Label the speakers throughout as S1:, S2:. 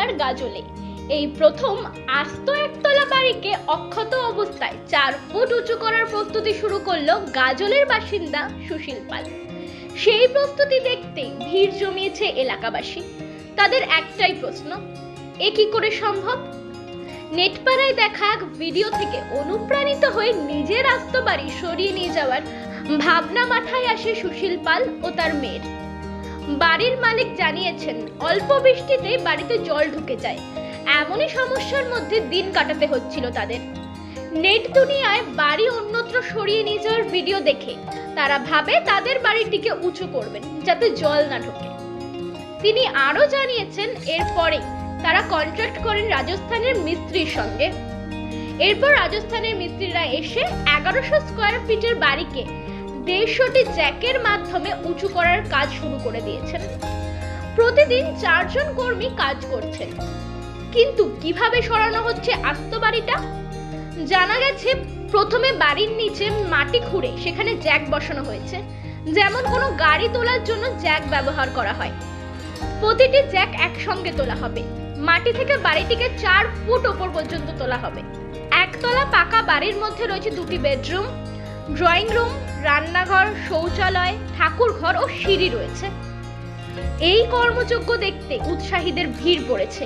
S1: নদিয়ার গাজলে। এই প্রথম আস্ত একতলা বাড়িকে অক্ষত অবস্থায় চার ফুট উঁচু করার প্রস্তুতি শুরু করল গাজলের বাসিন্দা সুশীল পাল। সেই প্রস্তুতি দেখতে ভিড় জমিয়েছে এলাকাবাসী। তাদের একটাই প্রশ্ন, এ কি করে সম্ভব? নেটপাড়ায় দেখা এক ভিডিও থেকে অনুপ্রাণিত হয়ে নিজের আস্ত বাড়ি সরিয়ে নিয়ে যাওয়ার ভাবনা মাথায় আসে সুশীল পাল ও তার মেয়ের। বাড়ির মালিক জানিয়েছেন, অল্প বৃষ্টিতে বাড়িতে জল ঢুকে যায়। এমনই সমস্যার মধ্যে দিন কাটাতে হচ্ছিল তাদের। নেট দুনিয়ায় বাড়ি অন্যত্র সরিয়ে নিয়ে যাওয়ার ভিডিও দেখে তারা ভাবে তাদের বাড়িটিকে উঁচু করবেন, যাতে জল না ঢোকে। তিনি আরও জানিয়েছেন এরপরে তারা কন্ট্রাক্ট করেন রাজস্থানের মিস্ত্রির সঙ্গে। এরপর রাজস্থানের মিস্ত্রিরা এসে এগারোশো স্কোয়ার ফিটের বাড়িকে দেড়শোটি জ্যাকের মাধ্যমে উঁচু করার কাজ শুরু করে দিয়েছেন। প্রতিদিন চারজন কর্মী কাজ করছেন। কিন্তু কীভাবে সরানো হচ্ছে আস্ত বাড়িটা জানা গেছে, প্রথমে বাড়ির নিচে মাটি খুঁড়ে সেখানে জ্যাক বসানো হয়েছে। যেমন কোনো গাড়ি তোলার জন্য জ্যাক ব্যবহার করা হয়। প্রতিটি জ্যাক একসঙ্গে তোলা হবে। মাটি থেকে বাড়িটিকে চার ফুট ওপর পর্যন্ত তোলা হবে। একতলা পাকা বাড়ির মধ্যে রয়েছে দুটি বেডরুম, ড্রয়িং রুম রান্নাঘর শৌচালয় ঠাকুর ঘর ও সিঁড়ি রয়েছে এই কর্মযোগ্য দেখতে উৎসাহীদের ভিড় পড়েছে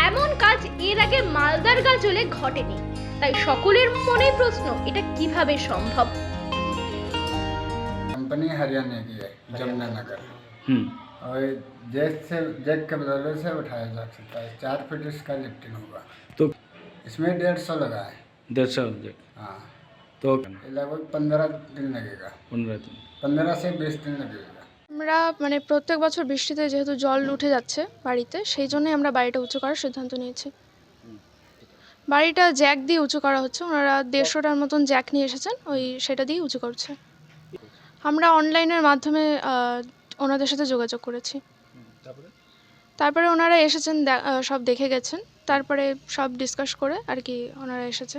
S1: এমন কাজ এর আগে মালদার গাজলে ঘটেনি তাই সকলের মনে প্রশ্ন এটা কিভাবে সম্ভব
S2: कंपनी हरियाणा की है जमुनानगर
S3: हम्म
S2: और जैक से जैक के बदले से उठाया जा सकता है चार फीट इसका लिफ्टिंग होगा
S3: तो
S2: इसमें डेढ़ सौ लगा है
S3: डेढ़ सौ जे-
S2: हाँ
S3: तो
S2: ये लगभग पंद्रह दिन लगेगा
S3: पंद्रह दिन
S2: पंद्रह से बीस दिन लगेगा
S4: আমরা মানে প্রত্যেক বছর বৃষ্টিতে যেহেতু জল উঠে যাচ্ছে বাড়িতে সেই জন্যই আমরা বাড়িটা উঁচু করার সিদ্ধান্ত নিয়েছি বাড়িটা জ্যাক দিয়ে উঁচু করা হচ্ছে ওনারা দেড়শোটার মতন জ্যাক নিয়ে এসেছেন ওই সেটা দিয়ে উঁচু করছে আমরা অনলাইনের মাধ্যমে আহ, ওনাদের সাথে যোগাযোগ করেছি তারপরে ওনারা এসেছেন দে- আহ, সব দেখে গেছেন তারপরে সব ডিসকাস করে আর কি ওনারা এসেছে